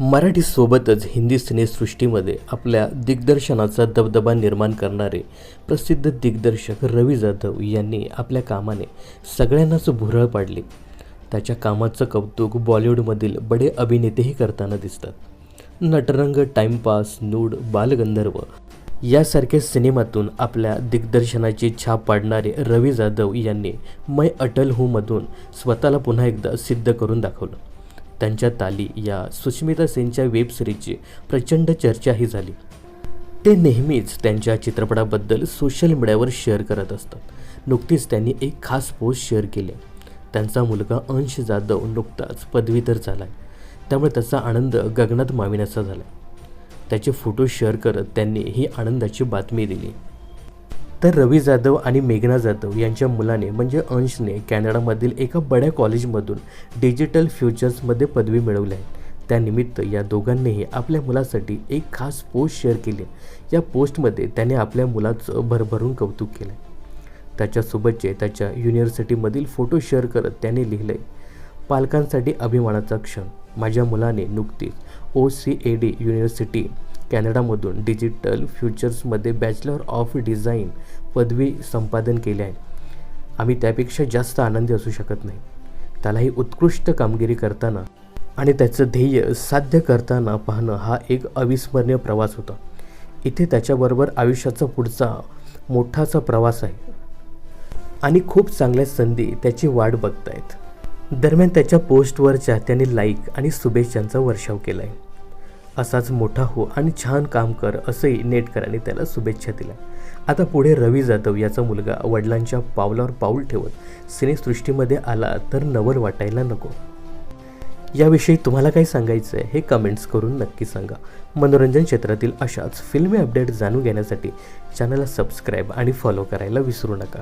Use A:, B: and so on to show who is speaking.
A: मराठीसोबतच हिंदी सिनेसृष्टीमध्ये आपल्या दिग्दर्शनाचा दबदबा निर्माण करणारे प्रसिद्ध दिग्दर्शक रवी जाधव यांनी आपल्या कामाने सगळ्यांनाच भुरळ पाडली. त्याच्या कामाचं कौतुक बॉलिवूडमधील बडे अभिनेतेही करताना दिसतात. नटरंग टाइमपास नूड बालगंधर्व यासारख्या सिनेमातून आपल्या दिग्दर्शनाची छाप पाडणारे रवी जाधव यांनी मै अटल हूमधून स्वतःला पुन्हा एकदा सिद्ध करून दाखवलं. त्यांच्या ताली या सुष्मिता सेनच्या वेब सिरीजची प्रचंड चर्चाही झाली. ते नेहमीच त्यांच्या चित्रपटाबद्दल सोशल मीडियावर शेअर करत असतात. नुकतीच त्यांनी एक खास पोस्ट शेअर केली. त्यांचा मुलगा अंश जाधव नुकताच पदवीधर झाला आहे त्यामुळे त्याचा आनंद गगनात माविण्याचा झाला त्याचे फोटो शेअर करत त्यांनी ही आनंदाची बातमी दिली. तर रवी जाधव आणि मेघना जाधव यांच्या मुलाने म्हणजे अंशने कॅनडामधील एका बड्या कॉलेजमधून डिजिटल फ्युचर्समध्ये पदवी मिळवली आहे. त्यानिमित्त या दोघांनीही आपल्या मुलासाठी एक खास पोस्ट शेअर केली. या पोस्टमध्ये त्याने आपल्या मुलाचं भरभरून कौतुक केलं त्याच्यासोबतचे त्याच्या युनिव्हर्सिटीमधील फोटो शेअर करत त्याने लिहिले पालकांसाठी अभिमानाचा क्षण. माझ्या मुलाने नुकतीच O C A D university कॅनडामधून digital फ्युचर्समध्ये बॅचलर ऑफ डिझाईन पदवी संपादन केली आहे. आम्ही त्यापेक्षा जास्त आनंदी असू शकत नाही. त्यालाही उत्कृष्ट कामगिरी करताना आणि त्याचं ध्येय साध्य करताना पाहणं हा एक अविस्मरणीय प्रवास होता. इथे त्याच्याबरोबर आयुष्याचा पुढचा मोठासा प्रवास आहे. आणि खूप चांगल्या संधी त्याची वाट बघतायत. दरम्यान त्याच्या पोस्टवर चाहत्यांनी लाईक आणि शुभेच्छांचा वर्षाव केला आहे असाच मोठा हो आणि छान काम कर असंही नेटकरांनी त्याला शुभेच्छा दिल्या. आता पुढे रवी जाधव याचा मुलगा वडिलांच्या पावलावर पाऊल ठेवत सिनेसृष्टीमध्ये आला तर नवल वाटायला नको. याविषयी तुम्हाला काय सांगायचं आहे हे कमेंट्स करून नक्की सांगा. मनोरंजन क्षेत्रातील अशाच फिल्मी अपडेट जाणून घेण्यासाठी चॅनलला सबस्क्राईब आणि फॉलो करायला विसरू नका.